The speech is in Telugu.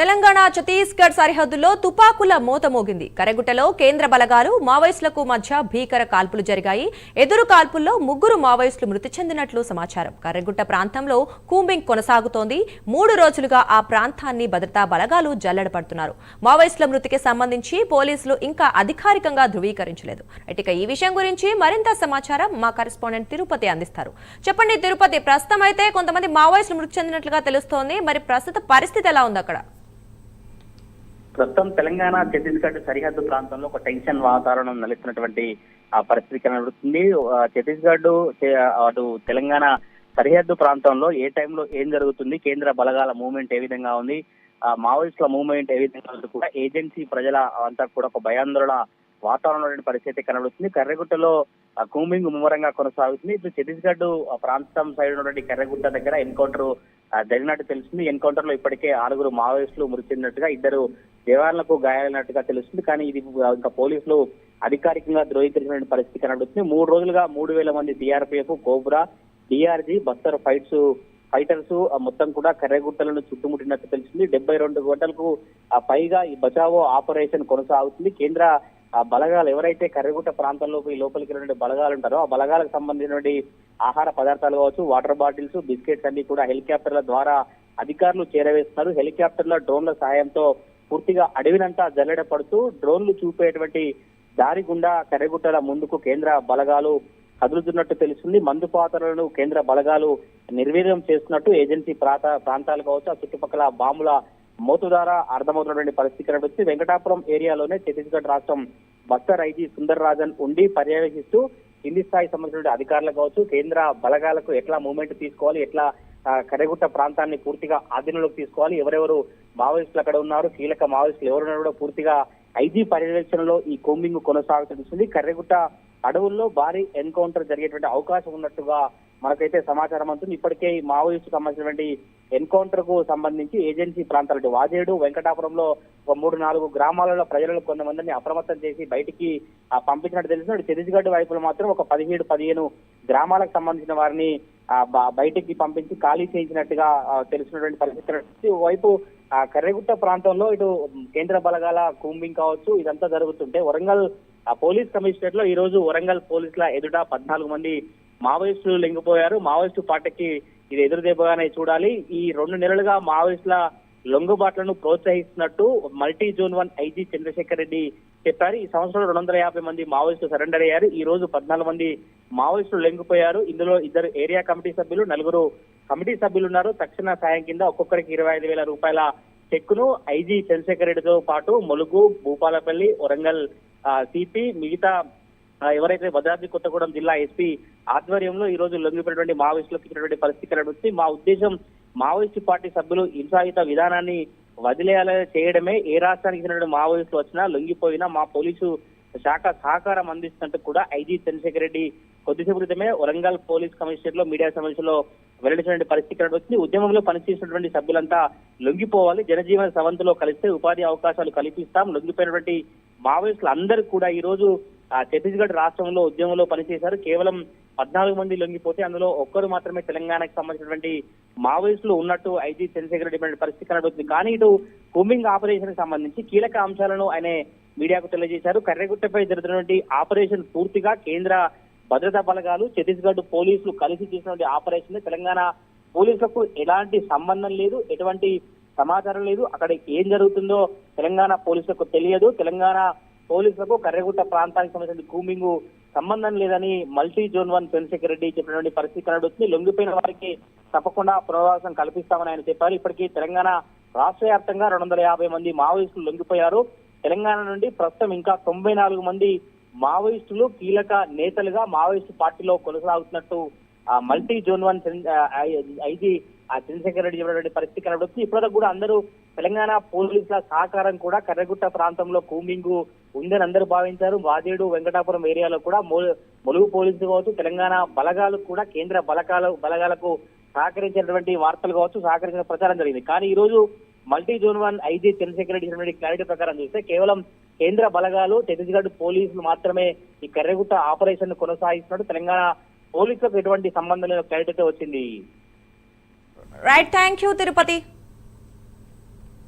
తెలంగాణ ఛత్తీస్గఢ్ సరిహద్దులో తుపాకుల మోత మోగింది. కరెగుట్టలో కేంద్ర బలగాలు మావోయిస్టులకు మధ్య భీకర కాల్పులు జరిగాయి. ఎదురు కాల్పుల్లో ముగ్గురు మావోయిస్టులు మృతి చెందినట్లు సమాచారం. కరెగుట్ట ప్రాంతంలో కూంబింగ్ కొనసాగుతోంది. మూడు రోజులుగా ఆ ప్రాంతాన్ని భద్రతా బలగాలు జల్లెడపడుతున్నారు మావోయిస్టుల మృతికి సంబంధించి పోలీసులు ఇంకా అధికారికంగా ధృవీకరించలేదు. ఇక ఈ విషయం గురించి మరింత సమాచారం మా కరెస్పాండెంట్ తిరుపతి అందిస్తారు. చెప్పండి తిరుపతి ప్రస్తుతం అయితే కొంతమంది మావోయిస్టులు మృతి చెందినట్లుగా తెలుస్తోంది. మరి ప్రస్తుత పరిస్థితి ఎలా ఉంది అక్కడ? ప్రస్తుతం తెలంగాణ ఛత్తీస్గఢ్ సరిహద్దు ప్రాంతంలో ఒక టెన్షన్ వాతావరణం నెలకొన్నటువంటి ఆ పరిస్థితి కనబడుతుంది. ఛత్తీస్గఢ్ అటు తెలంగాణ సరిహద్దు ప్రాంతంలో ఏ టైంలో ఏం జరుగుతుంది కేంద్ర బలగాల మూవ్మెంట్ ఏ విధంగా ఉంది ఆ మావోయిస్టుల మూవ్మెంట్ ఏ విధంగా ఉంది కూడా ఏజెన్సీ ప్రజల అంతా కూడా ఒక భయాందోళన వాతావరణం పరిస్థితి కనబడుతుంది. కర్రగుట్టలో కూమింగ్ ముమ్మరంగా కొనసాగుతుంది. ఇప్పుడు ఛత్తీస్గఢ్ ఆ ప్రాంతం సైడ్ ఉన్నటువంటి కర్రగుట్ట దగ్గర ఎన్కౌంటర్ జరిగినట్టు తెలుస్తుంది. ఎన్కౌంటర్లో ఇప్పటికే ఆరుగురు మావోయిస్టులు మృతి చెందినట్టుగా ఇద్దరు జవాన్లకు గాయాలైనట్టుగా తెలుస్తుంది. కానీ ఇది ఇంకా పోలీసులు అధికారికంగా ధృవీకరించిన పరిస్థితి కనబడుతుంది. మూడు రోజులుగా మూడు వేల మంది CRPF Cobra DRG Bastar fights fighters ఆ మొత్తం కూడా కర్రెగుట్టలను చుట్టుముట్టినట్టు తెలిసింది డెబ్బై రెండు గంటలకు పైగా ఈ బచావో ఆపరేషన్ కొనసాగుతుంది. కేంద్ర బలగాలు ఎవరైతే కర్రెగుట్ట ఈ లోపలికి వెళ్ళిన బలగాలు ఉంటారో ఆ బలగాలకు సంబంధించినటువంటి ఆహార పదార్థాలు కావచ్చు వాటర్ బాటిల్స్ బిస్కెట్స్ అన్ని కూడా హెలికాప్టర్ల ద్వారా అధికారులు చేరవేస్తున్నారు. హెలికాప్టర్ల డ్రోన్ల సాయంతో పూర్తిగా అడవినంతా జల్లెడ పడుతూ డ్రోన్లు చూపేటువంటి దారి గుండా కర్రగుట్టల ముందుకు కేంద్ర బలగాలు కదులుతున్నట్టు తెలుస్తుంది. మందు పాత్రలను కేంద్ర బలగాలు నిర్వీర్యం చేస్తున్నట్టు ఏజెన్సీ ప్రాంత ప్రాంతాలు కావచ్చు ఆ చుట్టుపక్కల బాంబుల మోతు ద్వారా అర్థమవుతున్నటువంటి పరిస్థితి కనిపిస్తుంది. వెంకటాపురం ఏరియాలోనే ఛత్తీస్గఢ్ రాష్ట్రం బస్తర్ ఐజీ సుందర్ రాజన్ ఉండి పర్యవేక్షిస్తూ కింది స్థాయి సంబంధించిన అధికారులు కావచ్చు కేంద్ర బలగాలకు ఎట్లా మూవ్మెంట్ తీసుకోవాలి ఎట్లా కరెగుట్ట ప్రాంతాన్ని పూర్తిగా ఆధీనంలోకి తీసుకోవాలి ఎవరెవరు మావోయిస్టులు అక్కడ ఉన్నారు. కీలక మావోయిస్టులు ఎవరున్నారు కూడా పూర్తిగా ఐజీ పర్యవేక్షణలో ఈ కోంబింగ్ కొనసాగుతుంది. కర్రెగుట్ట అడవుల్లో భారీ ఎన్కౌంటర్ జరిగేటువంటి అవకాశం ఉన్నట్టుగా మనకైతే సమాచారం అందుతుంది. ఇప్పటికే ఈ మావోయిస్టు సంబంధించినటువంటి ఎన్కౌంటర్కు సంబంధించి ఏజెన్సీ ప్రాంతాలు వాజేడు వెంకటాపురంలో ఒక మూడు నాలుగు గ్రామాలలో ప్రజలను కొంతమందిని అప్రమత్తం చేసి బయటికి పంపించినట్టు తెలిసిన ఛత్తీస్గఢ్ వైపులో మాత్రం ఒక పదిహేడు పదిహేను గ్రామాలకు సంబంధించిన వారిని బయటికి పంపించి ఖాళీ చేయించినట్టుగా తెలిసినటువంటి పరిస్థితి. వైపు ఆ కర్రెగుట్ట ప్రాంతంలో ఇటు కేంద్ర బలగాల కూంబింగ్ కావచ్చు ఇదంతా జరుగుతుంటే వరంగల్ ఆ పోలీస్ కమిషనరేట్లో ఈ రోజు వరంగల్ పోలీసుల ఎదుట పద్నాలుగు మంది మావోయిస్టులు లొంగిపోయారు. మావోయిస్టు పార్టీకి ఇది ఎదురుదెబ్బగానే చూడాలి. ఈ రెండు నెలలుగా మావోయిస్టుల లొంగుబాట్లను ప్రోత్సహిస్తున్నట్టు multi zone one IG Chandrasekhar Reddy చెప్పారు. ఈ సంవత్సరం రెండు వందల యాభై మంది మావోయిస్టులు సరెండర్ అయ్యారు. ఈ రోజు పద్నాలుగు మంది మావోయిస్టులు లొంగిపోయారు. ఇందులో ఇద్దరు ఏరియా కమిటీ సభ్యులు నలుగురు కమిటీ సభ్యులు ఉన్నారు తక్షణ సాయం కింద ఒక్కొక్కరికి ఇరవై ఐదు వేల రూపాయల చెక్కును ఐజీ చంద్రశేఖర్ రెడ్డితో పాటు ములుగు భూపాలపల్లి వరంగల్ సిపి మిగతా ఎవరైతే భద్రాద్రి కొత్తగూడెం జిల్లా ఎస్పీ ఆధ్వర్యంలో ఈ రోజు లొంగిపోయినటువంటి మావోయిస్టులకు ఇచ్చినటువంటి పరిస్థితి కనబడుతుంది. మా ఉద్దేశం మావోయిస్టు పార్టీ సభ్యులు హింసాయుత విధానాన్ని వదిలేయాలని చేయడమే. ఏ రాష్ట్రానికి చెందిన మావోయిస్టులు వచ్చినా లొంగిపోయినా మా పోలీసు శాఖ సహకారం అందిస్తున్నట్టు కూడా ఐజీ చంద్రశేఖర్ రెడ్డి కొద్దిసేపు క్రితమే వరంగల్ పోలీస్ కమిషనర్లో మీడియా సమావేశంలో వెల్లడించినటువంటి పరిస్థితి వచ్చింది. ఉద్యమంలో పనిచేసినటువంటి సభ్యులంతా లొంగిపోవాలి. జనజీవన సవంతిలో కలిస్తే ఉపాధి అవకాశాలు కల్పిస్తాం. లొంగిపోయినటువంటి మావోయిస్టులు అందరూ కూడా ఈ రోజు ఛత్తీస్గఢ్ రాష్ట్రంలో ఉద్యమంలో పనిచేశారు. కేవలం పద్నాలుగు మంది లొంగిపోతే అందులో ఒక్కరు మాత్రమే తెలంగాణకు సంబంధించినటువంటి మావోయిస్టులు ఉన్నట్టు ఐజీ చంద్రశేఖర్ రెడ్డి పైన పరిస్థితి కనబడుతుంది. కానీ ఇటు కూంబింగ్ ఆపరేషన్కి సంబంధించి కీలక అంశాలను ఆయన మీడియాకు తెలియజేశారు. కర్రెగుట్టపై జరుగుతున్నటువంటి ఆపరేషన్ పూర్తిగా కేంద్ర భద్రతా బలగాలు ఛత్తీస్గఢ్ పోలీసులు కలిసి చేసినటువంటి ఆపరేషన్ తెలంగాణ పోలీసులకు ఎలాంటి సంబంధం లేదు ఎటువంటి సమాచారం లేదు అక్కడ ఏం జరుగుతుందో తెలంగాణ పోలీసులకు తెలియదు. తెలంగాణ పోలీసులకు కర్రగుట్ట ప్రాంతానికి సంబంధించిన కూంబింగ్ సంబంధం లేదని multi zone one Chandrasekhar Reddy చెప్పినటువంటి పరిస్థితి కనబడుతుంది. లొంగిపోయిన వారికి తప్పకుండా పునరావాసం కల్పిస్తామని ఆయన చెప్పారు. ఇప్పటికీ తెలంగాణ రాష్ట్ర వ్యాప్తంగా రెండు వందల యాభై మంది మావోయిస్టులు లొంగిపోయారు. తెలంగాణ నుండి ప్రస్తుతం ఇంకా తొంభై నాలుగు మంది మావోయిస్టులు కీలక నేతలుగా మావోయిస్టు పార్టీలో కొనసాగుతున్నట్టు multi zone one I- IG ఆ చంద్రశేఖర్ రెడ్డి చెప్పినటువంటి పరిస్థితి కనబడుతుంది. ఇప్పటివరకు కూడా అందరూ తెలంగాణ పోలీసుల సహకారం కూడా కర్రగుట్ట ప్రాంతంలో కూంబింగ్ ఉందని అందరూ భావించారు. వాజేడు వెంకటాపురం ఏరియాలో కూడా ములుగు పోలీసులు కావచ్చు తెలంగాణ బలగాలు కూడా కేంద్ర బలగాలు బలగాలకు సహకరించినటువంటి వార్తలు కావచ్చు సహకరించిన ప్రచారం జరిగింది. కానీ ఈ రోజు multi zone one IG Chandrasekhar Reddy clarity ప్రకారం చూస్తే కేవలం కేంద్ర బలగాలు ఛత్తీస్గఢ్ పోలీసులు మాత్రమే ఈ కర్రగుట్ట ఆపరేషన్ కొనసాగిస్తున్నట్టు తెలంగాణ పోలీసులకు ఎటువంటి సంబంధం లేని క్లారిటీ వచ్చింది. Right thank you Tirupati